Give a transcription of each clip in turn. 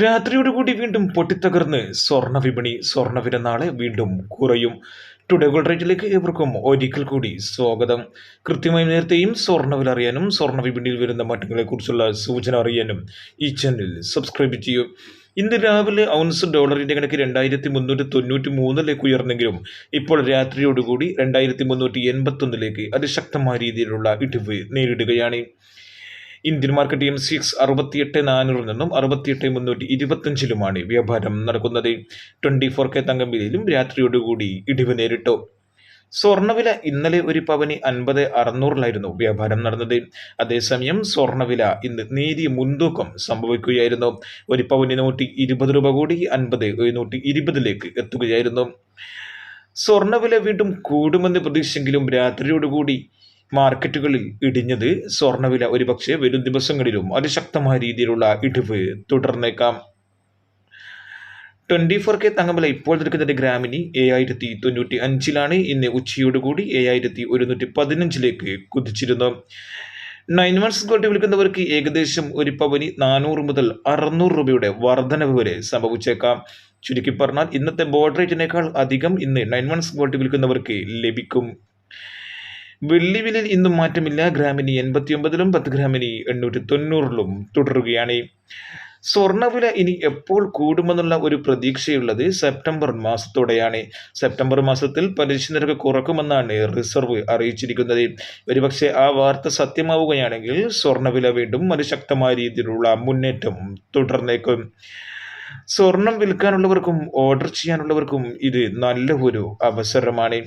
രാത്രിയോടുകൂടി വീണ്ടും പൊട്ടിത്തകർന്ന് സ്വർണ വിപണി സ്വർണവില നാളെ വീണ്ടും കുറയും. ടുഡേ ഗോൾഡ് റേറ്റിലേക്ക് ഏവർക്കും ഒരിക്കൽ കൂടി സ്വാഗതം. കൃത്യമായി നേരത്തെയും സ്വർണവില അറിയാനും സ്വർണ വിപണിയിൽ വരുന്ന മാറ്റങ്ങളെക്കുറിച്ചുള്ള സൂചന അറിയാനും ഈ ചാനൽ സബ്സ്ക്രൈബ് ചെയ്യൂ. ഇന്ന് രാവിലെ ഔൺസ് ഡോളറിന്റെ കണക്ക് രണ്ടായിരത്തി മുന്നൂറ്റി തൊണ്ണൂറ്റി മൂന്നിലേക്ക് ഉയർന്നെങ്കിലും ഇപ്പോൾ രാത്രിയോടുകൂടി രണ്ടായിരത്തി മുന്നൂറ്റി എൺപത്തി ഒന്നിലേക്ക് അതിശക്തമായ രീതിയിലുള്ള ഇടിവ് നേരിടുകയാണ്. ഇന്ത്യൻ മാർക്കറ്റ് എം സിക്സ് അറുപത്തിയെട്ട് നാനൂറിൽ നിന്നും അറുപത്തിയെട്ട് മുന്നൂറ്റി ഇരുപത്തഞ്ചിലുമാണ് വ്യാപാരം നടക്കുന്നത്. ട്വന്റി ഫോർ കെ തങ്കം വിലയിലും രാത്രിയോടുകൂടി ഇടിവ് നേരിട്ടു. സ്വർണവില ഇന്നലെ ഒരു പവന് അൻപത് അറുന്നൂറിലായിരുന്നു വ്യാപാരം നടന്നത്. അതേസമയം സ്വർണവില ഇന്ന് നേരിയ മുൻതൂക്കം സംഭവിക്കുകയായിരുന്നു. ഒരു പവന് നൂറ്റി ഇരുപത് രൂപ കൂടി അൻപത് നൂറ്റി ഇരുപതിലേക്ക് എത്തുകയായിരുന്നു. സ്വർണവില വീണ്ടും കൂടുമെന്ന് പ്രതീക്ഷിച്ചെങ്കിലും രാത്രിയോടുകൂടി മാർക്കറ്റുകളിൽ ഇടിഞ്ഞത് സ്വർണവില ഒരുപക്ഷെ വരും ദിവസങ്ങളിലും അതിശക്തമായ രീതിയിലുള്ള ഇടിവ് തുടർന്നേക്കാം. ട്വന്റി ഫോർ കെ തങ്കമല ഇപ്പോൾ നിൽക്കുന്നതിന്റെ ഗ്രാമിന് ഏഴായിരത്തി തൊണ്ണൂറ്റി അഞ്ചിലാണ് ഇന്ന് ഉച്ചയോടുകൂടി ഏഴായിരത്തി ഒരുന്നൂറ്റി പതിനഞ്ചിലേക്ക് കുതിച്ചിരുന്നു. നയൻ മന്ത്സ് ഗോൾഡ് വിൽക്കുന്നവർക്ക് ഏകദേശം ഒരു പവനി നാനൂറ് മുതൽ അറുന്നൂറ് രൂപയുടെ വർധനവ് വരെ സംഭവിച്ചേക്കാം. ചുരുക്കി പറഞ്ഞാൽ ഇന്നത്തെ ബോർഡ് റേറ്റിനേക്കാൾ അധികം ഇന്ന് നയൻ മന്ത്സ് ഗോൾഡ് വിൽക്കുന്നവർക്ക് ലഭിക്കും. വെള്ളി വിലയിൽ ഇന്നും മാറ്റമില്ല. ഗ്രാമിന് എൺപത്തി ഒമ്പതിലും പത്ത് ഗ്രാമിന് എണ്ണൂറ്റി തൊണ്ണൂറിലും തുടരുകയാണ്. സ്വർണവില ഇനി എപ്പോൾ കൂടുമെന്നുള്ള ഒരു പ്രതീക്ഷയുള്ളത് സെപ്റ്റംബർ മാസത്തോടെയാണ്. സെപ്റ്റംബർ മാസത്തിൽ പലിശ നിരക്ക് കുറക്കുമെന്നാണ് റിസർവ് അറിയിച്ചിരിക്കുന്നത്. ഒരുപക്ഷെ ആ വാർത്ത സത്യമാവുകയാണെങ്കിൽ സ്വർണവില വീണ്ടും അതിശക്തമായ രീതിയിലുള്ള മുന്നേറ്റം തുടർന്നേക്കും. സ്വർണം വിൽക്കാനുള്ളവർക്കും ഓർഡർ ചെയ്യാനുള്ളവർക്കും ഇത് നല്ല ഒരു അവസരമാണ്.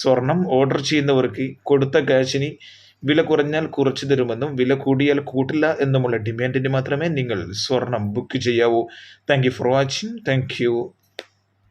സ്വർണം ഓർഡർ ചെയ്യുന്നവർക്ക് കൊടുത്ത ക്യാഷിന് വില കുറഞ്ഞാൽ കുറച്ചു തരുമെന്നും വില കൂടിയാൽ കൂട്ടില്ല എന്നുമുള്ള ഡിമാൻഡിന് മാത്രമേ നിങ്ങൾ സ്വർണം ബുക്ക് ചെയ്യാവൂ. Thank for watching thank